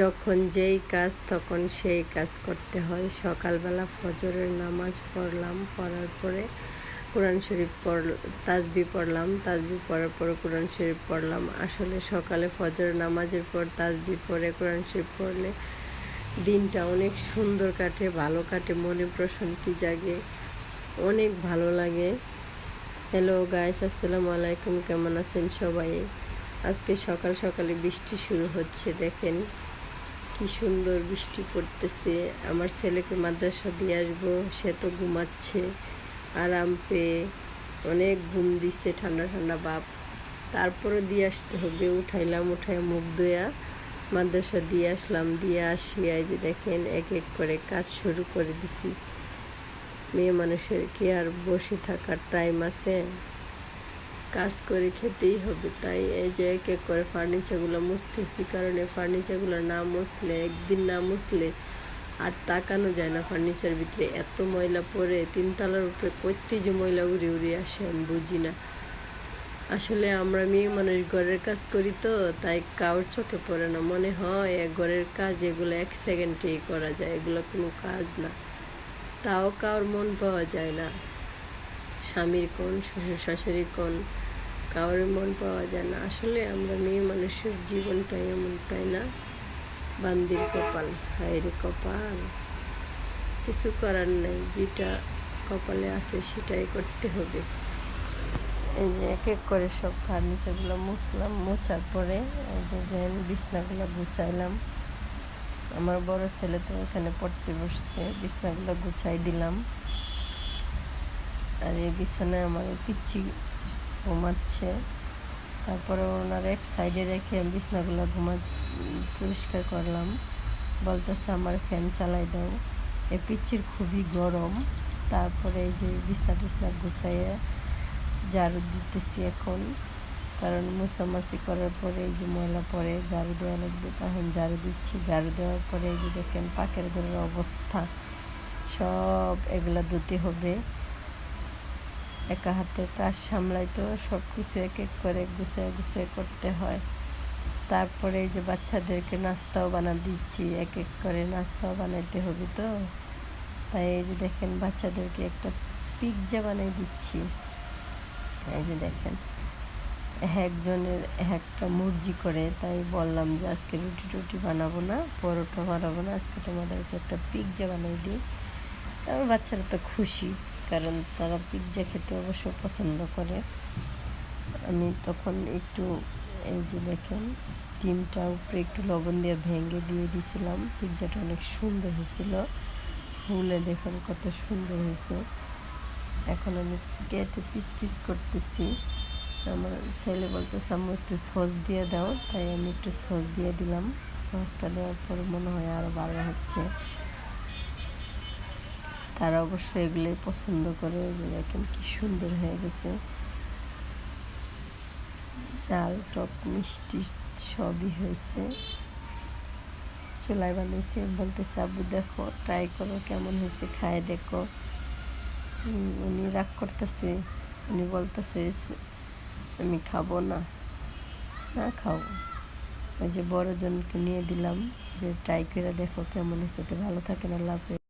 যখন যেই কাজ, তখন সেই কাজ করতে হয়। সকালবেলা ফজরের নামাজ পড়লাম, পড়ার পরে কোরআন শরীফ পড় তাজবি পড়লাম তাজবি পড়ার পরে কোরআন শরীফ পড়লাম। আসলে সকালে ফজর নামাজের পর তাজবি পড়ে, কোরআন শরীফ পড়লে দিনটা অনেক সুন্দর কাটে, ভালো কাটে, মনে প্রশান্তি জাগে, অনেক ভালো লাগে। হ্যালো গাইস আসসালামু আলাইকুম, কেমন আছেন সবাই? আজকে সকাল সকালে বৃষ্টি শুরু হচ্ছে, দেখেন। কি সুন্দর বৃষ্টি পড়তেছে। আমার ছেলেকে মাদ্রাসা দিয়ে আসব, সে তো ঘুমাচ্ছে। আরাম পেয়ে অনেক ঘুম দিচ্ছে ঠান্ডা ঠান্ডা বাপ। তারপরে দিয়ে আসতে হবে। উঠাইলাম উঠাই মুখ ধোয়া মাদ্রাসা দিয়ে আসলাম। দিয়ে আসি, এই যে দেখেন, এক এক করে কাজ শুরু করে দিছি। মেয়ে মানুষের কি আর বসে থাকার টাইম আছে? কাজ করে খেতেই হবে, তাই এই যে এক এক করে ফার্নিচারগুলো মুছতেছি। কারণ এই ফার্নিচারগুলো না মুছলে, একদিন না মুছলে আর তাকানো যায় না ফার্নিচার ভিতরে। এত ময়লা পড়ে, তিনতলার উপরে করতে যে ময়লা উড়ে উড়ে আসে আমি বুঝি না। আসলে আমরা মেয়ে মানুষ ঘরের কাজ করি তো, তাই কাউর চোখে পড়ে না। মনে হয় এক ঘরের কাজ এগুলো এক সেকেন্ডেই করা যায়, এগুলো কোনো কাজ না। তাও কাউর মন পাওয়া যায় না। স্বামীর কোন শ্বশুর শাশুড়ি কোন কাউরের মন পাওয়া যায় না। আসলে আমরা মেয়ে মানুষের জীবনটাই এমন, তাই না? বান্দির কপাল, হায়রে কপাল। কিছু করার নেই, যেটা কপালে আছে সেটাই করতে হবে। এই যে এক এক করে সব ফার্নিচারগুলো মুছলাম, মোছার পরে এই যে দেন বিছনাগুলো গুছাইলাম। আমার বড় ছেলে তো এখানে পড়তে বসছে, বিছনাগুলো গুছাই দিলাম। আর এই বিছানায় আমার পিচ্ছি ঘুমাচ্ছে। তারপরে ওনার এক সাইডে রেখে বিছনাগুলো ঘুমা পরিষ্কার করলাম। বলতেছে, আমার ফ্যান চালাই দাও। এ পিচ্ছির খুবই গরম। তারপরে এই যে বিছনা টিছনা গুছাইয়ে ঝাড়ু দিতেছি এখন। কারণ মুছামাছি করার পরে এই যে ময়লা পরে ঝাড়ু দেওয়া লাগবে। তখন ঝাড়ু দিচ্ছি। ঝাড়ু দেওয়ার পরে এই যে দেখেন, পাকের ঘরের অবস্থা। সব এগুলা ধুতে হবে। একা হাতে কাজ সামলাই তো সব কিছু এক এক করে গুছিয়ে গুছিয়ে করতে হয়। তারপরে এই যে বাচ্চাদেরকে নাস্তাও বানা দিচ্ছি এক এক করে নাস্তাও বানাইতে হবে তো। তাই এই যে দেখেন বাচ্চাদেরকে একটা পিৎজা বানিয়ে দিচ্ছি। এই যে দেখেন, একজনের একটা মুরজি করে, তাই বললাম যে আজকে রুটি টুটি বানাবো না, পরোটা বানাবো না, আজকে তোমাদেরকে একটা পিৎজা বানিয়ে দিই। আমার বাচ্চারা তো খুশি। কারণ তারা পিৎজা খেতে অবশ্য পছন্দ করে। আমি তখন একটু, এই যে দেখেন, ডিমটা উপরে একটু লবণ দিয়ে ভেঙে দিয়ে দিয়েছিলাম পিৎজাটা অনেক সুন্দর হয়েছিল। ফুলে দেখুন কত সুন্দর হয়েছে। এখন আমি কেটে পিস পিস করতেছি। আমার ছেলে বলতেছে আমি একটু সস দিয়ে দাও। তাই আমি একটু সস দিয়ে দিলাম। সসটা দেওয়ার পর মনে হয় আরও ভালো হচ্ছে। তারা অবশ্য এগুলোই পছন্দ করে যে দেখেন কি সুন্দর হয়ে গেছে। চাল, টক, মিষ্টি সবই হয়েছে। চুলায় বানিয়েছে বলতেছে, আব্বু, দেখো ট্রাই করো কেমন হয়েছে, খায় দেখো। উনি রাগ করতেছে, উনি বলতেছে, আমি খাব না। না, খাব। ওই যে বড়জনকে নিয়ে দিলাম, যে ট্রাই করে দেখো কেমন হয়েছে, তো ভালো থাকে না, লাভ